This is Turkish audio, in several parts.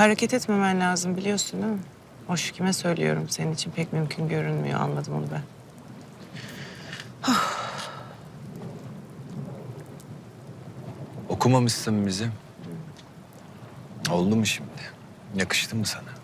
Hareket etmemen lazım biliyorsun değil mi? Hoş kime söylüyorum senin için pek mümkün görünmüyor anladım onu ben. Okumamışsın bizi. Oldu mu şimdi? Yakıştı mı sana?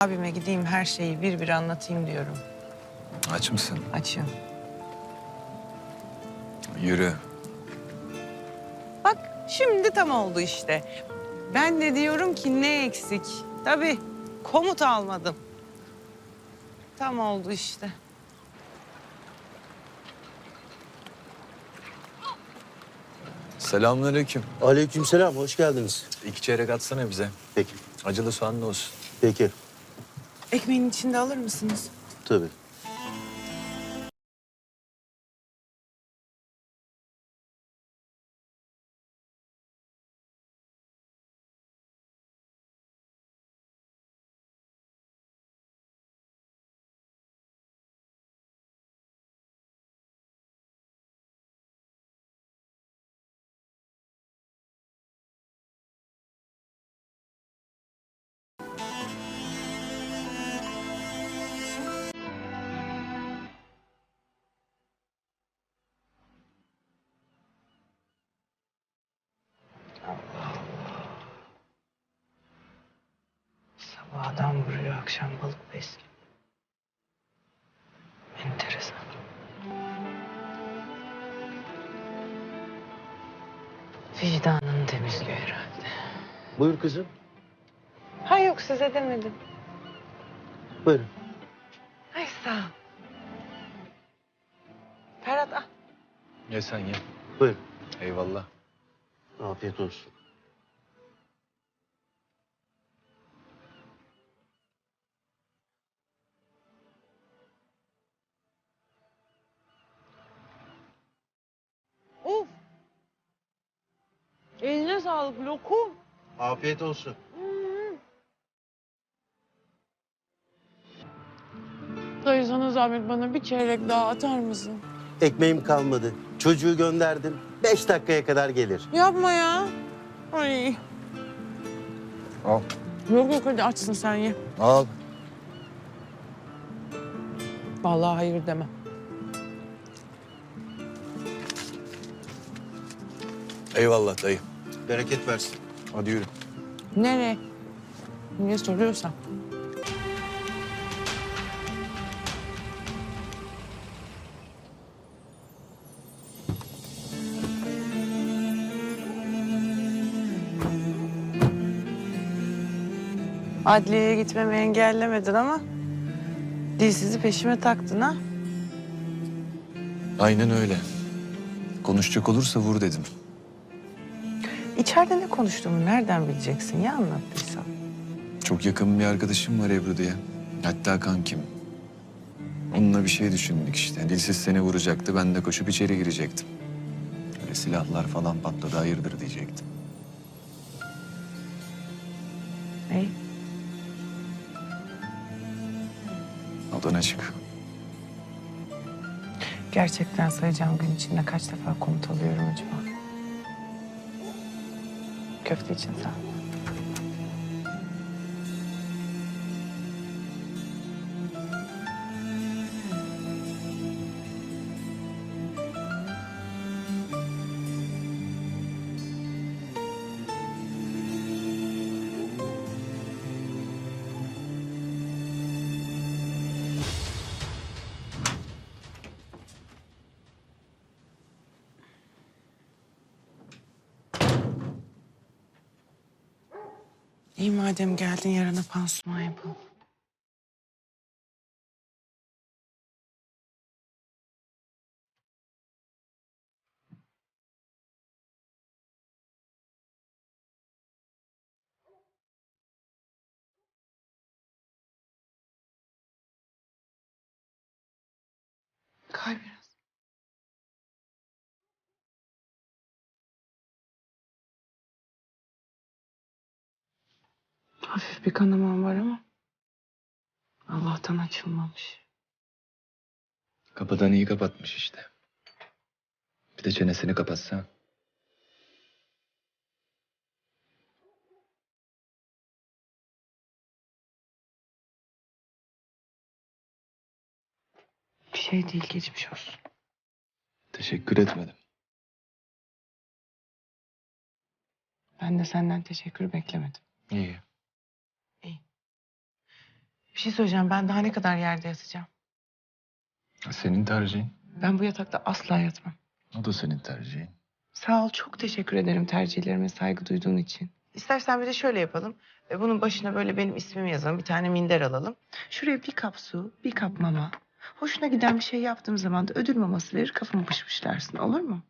Abime gideyim her şeyi bir bir anlatayım diyorum. Aç mısın? Açım. Yürü. Bak şimdi tam oldu işte. Ben de diyorum ki ne eksik? Tabii komut almadım. Tam oldu işte. Selamünaleyküm. Aleykümselam, hoş geldiniz. İki çeyrek atsana bize. Peki, Acılı soğanlı olsun. peki. Ekmeğin içinde alır mısınız? Tabii. Sabah adam vuruyor, akşam balık besliyor. Enteresan. Vicdanını temizliyor herhalde. Buyur kızım, Ha yok size demedim. buyurun. Ay sağ ol. Ferhat al. Ye sen ye. Buyurun. Eyvallah. Afiyet olsun. Eline sağlık lokum. Afiyet olsun. Dayı sana zahmet bana bir çeyrek daha atar mısın? Ekmeğim kalmadı. Çocuğu gönderdim. Beş dakikaya kadar gelir. Yapma ya. Ay. Al. Yok yok hadi açsın sen ye. Al. Vallahi hayır demem. Eyvallah dayı. Bereket versin. Hadi yürü. Nereye? Niye soruyorsan. Adliyeye gitmemi engellemedin ama dilsizi peşime taktın ha. Aynen öyle. Konuşacak olursa vur dedim. İçeride ne konuştuğumu nereden bileceksin ya anlattıysam. Çok yakın bir arkadaşım var Ebru diye. Hatta kankim. Onunla bir şey düşündük işte. Dilsiz seni vuracaktı. Ben de koşup içeri girecektim. Öyle silahlar falan patladı. Hayırdır diyecektim. İyi. Odana çık. Gerçekten sayacağım gün içinde kaç defa komut alıyorum acaba? Köfte için sağ İyi madem geldin yarına pansuman yapalım. Kay Hafif bir kanamam var ama Allah'tan açılmamış. Kapıdan iyi kapatmış işte. Bir de çenesini kapatsa. Bir şey değil geçmiş olsun. Teşekkür etmedim. Ben de senden teşekkür beklemedim. İyi. Bir şey söyleyeceğim ben daha ne kadar yerde yatacağım? Senin tercihin. Ben bu yatakta asla yatmam. O da senin tercihin. Sağ ol çok teşekkür ederim tercihlerime saygı duyduğun için. İstersen bir de şöyle yapalım. E, Bunun başına böyle benim ismimi yazalım. Bir tane minder alalım. Şuraya bir kap su, bir kap mama. Hoşuna giden bir şey yaptığım zaman da ödül maması verir kafamı pışpışlarsın olur mu?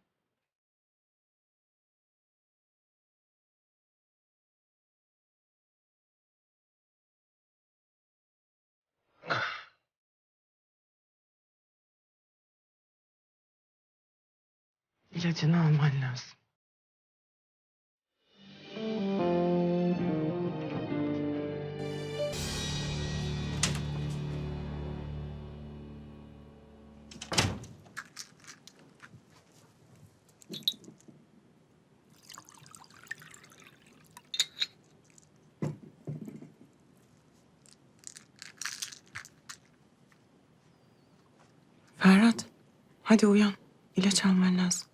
İlacını alman lazım. Ferhat, hadi uyan. İlaç alman lazım.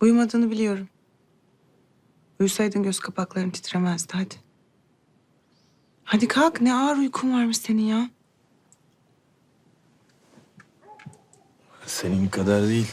Uyumadığını biliyorum. Uyusaydın göz kapakların titremezdi hadi. Hadi kalk ne ağır uykun varmış senin ya. Senin kadar değil.